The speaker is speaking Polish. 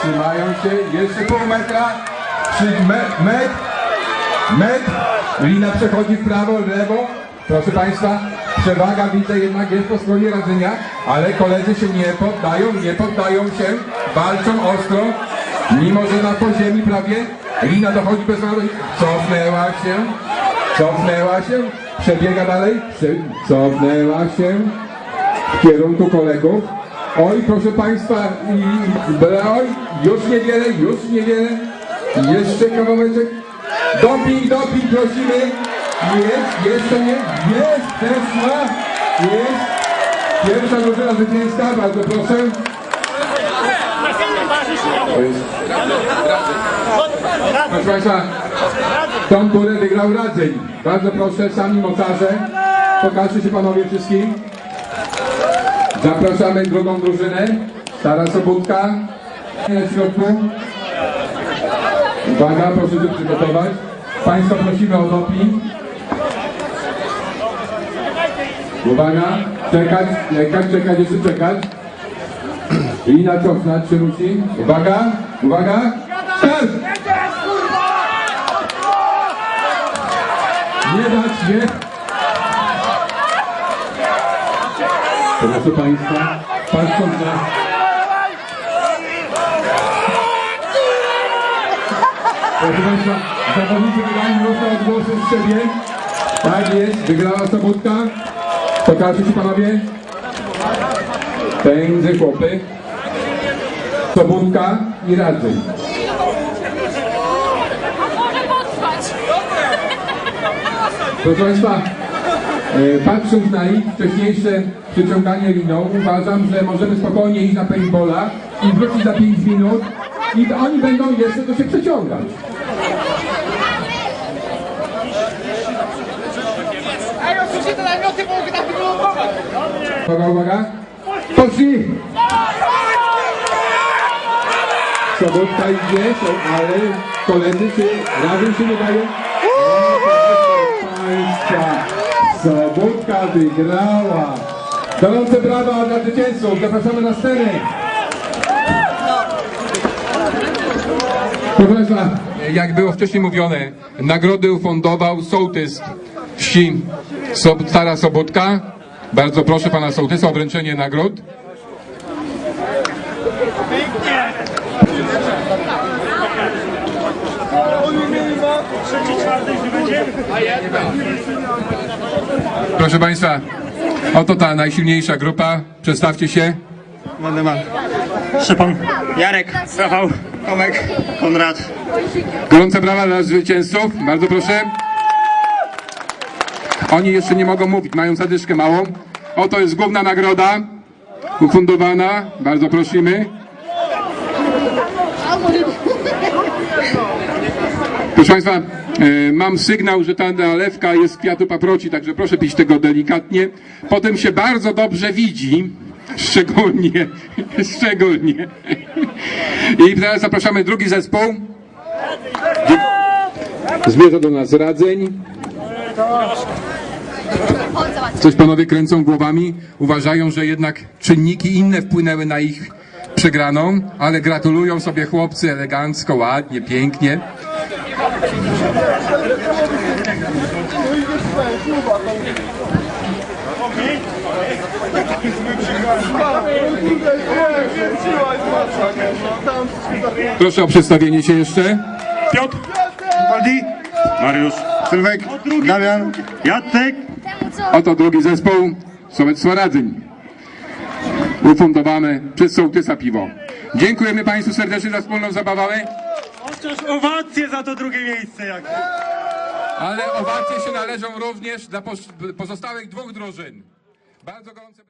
trzymają się, jeszcze pół metra, trzy, me, metr, metr, lina przechodzi w prawo, lewo, proszę Państwa, przewaga widzę jednak jest po stronie radzenia, ale koledzy się nie poddają, nie poddają się, walczą ostro, mimo że na poziemi prawie, lina dochodzi bez naru, cofnęła się, cofnęła się, przebiega dalej, cofnęła się, w kierunku kolegów. Oj, proszę Państwa, i, i, oj, już niewiele, już niewiele. Jeszcze kawałeczek. Doping, doping, prosimy. Jest, jeszcze nie, jest, też ma, jest. Pierwsza drużyna zwycięska, bardzo proszę. Jest, proszę Państwa, tą turę wygrał Radzeń. Bardzo proszę, sami mocarze, pokażcie się panowie wszystkim. Zapraszamy drugą drużynę. Stara Sobótka. Na środku. Uwaga, proszę się przygotować. Państwa prosimy o doping. Uwaga, czekać, czekać, czekać, jeszcze czekać. Lina cofnąć się musi. Uwaga, uwaga. Start! Nie dać się. Proszę Państwa, patrząc na... Proszę Państwa, zawodnicy wydają równe odgłosy z siebie. Tak jest, wygrała Sobótka. Pokażcie się panowie. Pędzy chłopy. Sobótka i potrwać. Proszę Państwa, patrząc na ich wcześniejsze przyciąganie liną, uważam, że możemy spokojnie iść na paintballa i wrócić za 5 minut i to oni będą jeszcze to się przeciągać. Uwaga, uwaga. Poszli! Sobotka idzie, to- ale koledzy się razem się nie dają. Proszę Państwa, Sobotka wygrała. Gorące brawa dla zwycięzców. Zapraszamy na scenę. Proszę jak było wcześniej mówione, nagrody ufundował sołtys wsi Stara Sobotka. Bardzo proszę pana sołtysa o wręczenie nagród. Proszę państwa, oto ta najsilniejsza grupa. Przedstawcie się. Waldemar. Szczepan. Jarek. Rafał. Tomek. Konrad. Gorące brawa dla zwycięzców. Bardzo proszę. Oni jeszcze nie mogą mówić, mają zadyszkę małą. Oto jest główna nagroda ufundowana. Bardzo prosimy. Proszę Państwa, mam sygnał, że ta nalewka jest z kwiatu paproci, także proszę pić tego delikatnie. Potem się bardzo dobrze widzi, szczególnie, szczególnie. I teraz zapraszamy drugi zespół. Zmierza do nas Radzeń. Coś panowie kręcą głowami, uważają, że jednak czynniki inne wpłynęły na ich przegraną, ale gratulują sobie chłopcy elegancko, ładnie, pięknie. Proszę o przedstawienie się jeszcze. Piotr. Waldi. Mariusz. Sylwek. Damian. Jacek. Oto drugi zespół, Sołectwo Radzeń. Ufundowane przez sołtysa piwo. Dziękujemy Państwu serdecznie za wspólną zabawę, Chociaż owacje za to drugie miejsce. Ale owacje się należą również dla pozostałych dwóch drużyn. Bardzo gorące...